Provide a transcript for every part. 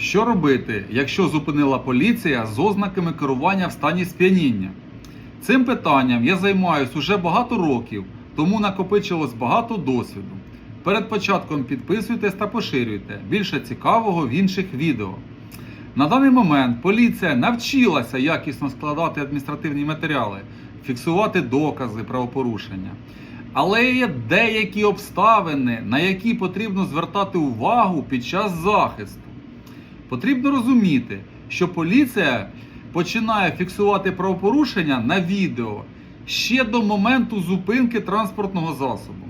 Що робити, якщо зупинила поліція з ознаками керування в стані сп'яніння? Цим питанням я займаюся уже багато років, тому накопичилось багато досвіду. Перед початком підписуйтесь та поширюйте більше цікавого в інших відео. На даний момент поліція навчилася якісно складати адміністративні матеріали, фіксувати докази правопорушення. Але є деякі обставини, на які потрібно звертати увагу під час захисту. Потрібно розуміти, що поліція починає фіксувати правопорушення на відео ще до моменту зупинки транспортного засобу.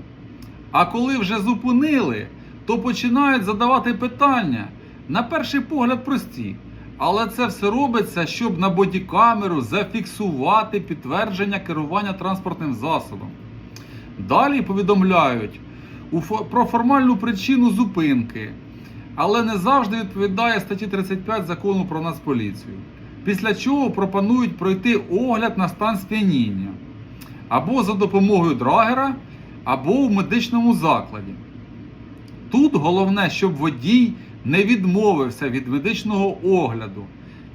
А коли вже зупинили, то починають задавати питання. На перший погляд прості. Але це все робиться, щоб на бодікамеру зафіксувати підтвердження керування транспортним засобом. Далі повідомляють про формальну причину зупинки, але не завжди відповідає статті 35 закону про Нацполіцію. Після чого пропонують пройти огляд на стан сп'яніння або за допомогою драгера, або в медичному закладі. Тут головне, щоб водій не відмовився від медичного огляду.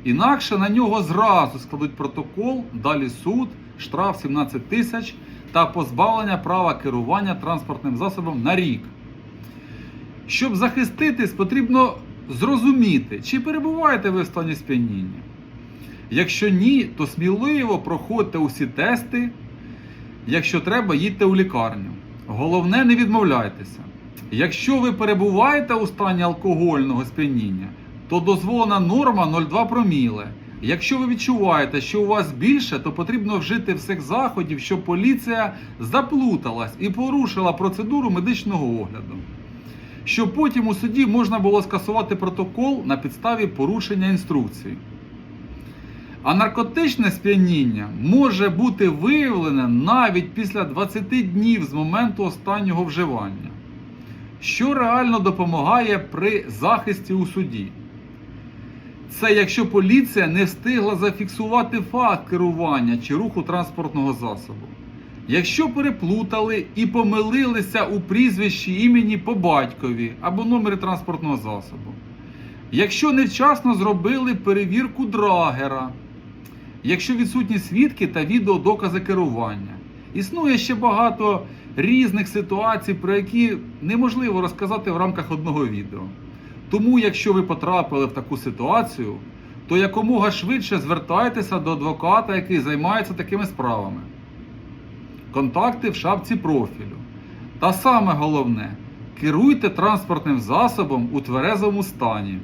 Інакше на нього зразу складуть протокол, далі суд, штраф 17 тисяч та позбавлення права керування транспортним засобом на рік. Щоб захиститись, потрібно зрозуміти, чи перебуваєте ви в стані сп'яніння. Якщо ні, то сміливо проходьте усі тести. Якщо треба, їдьте у лікарню. Головне, не відмовляйтеся. Якщо ви перебуваєте у стані алкогольного сп'яніння, то дозволена норма 0,2 проміле. Якщо ви відчуваєте, що у вас більше, то потрібно вжити всіх заходів, щоб поліція заплуталась і порушила процедуру медичного огляду. Щоб потім у суді можна було скасувати протокол на підставі порушення інструкції. А наркотичне сп'яніння може бути виявлене навіть після 20 днів з моменту останнього вживання, що реально допомагає при захисті у суді. Це якщо поліція не встигла зафіксувати факт керування чи руху транспортного засобу. Якщо переплутали і помилилися у прізвищі імені по батькові або номері транспортного засобу. Якщо невчасно зробили перевірку драгера, якщо відсутні свідки та відеодокази керування. Існує ще багато різних ситуацій, про які неможливо розказати в рамках одного відео. Тому, якщо ви потрапили в таку ситуацію, то якомога швидше звертайтеся до адвоката, який займається такими справами. Контакти в шапці профілю. Та саме головне, керуйте транспортним засобом у тверезому стані.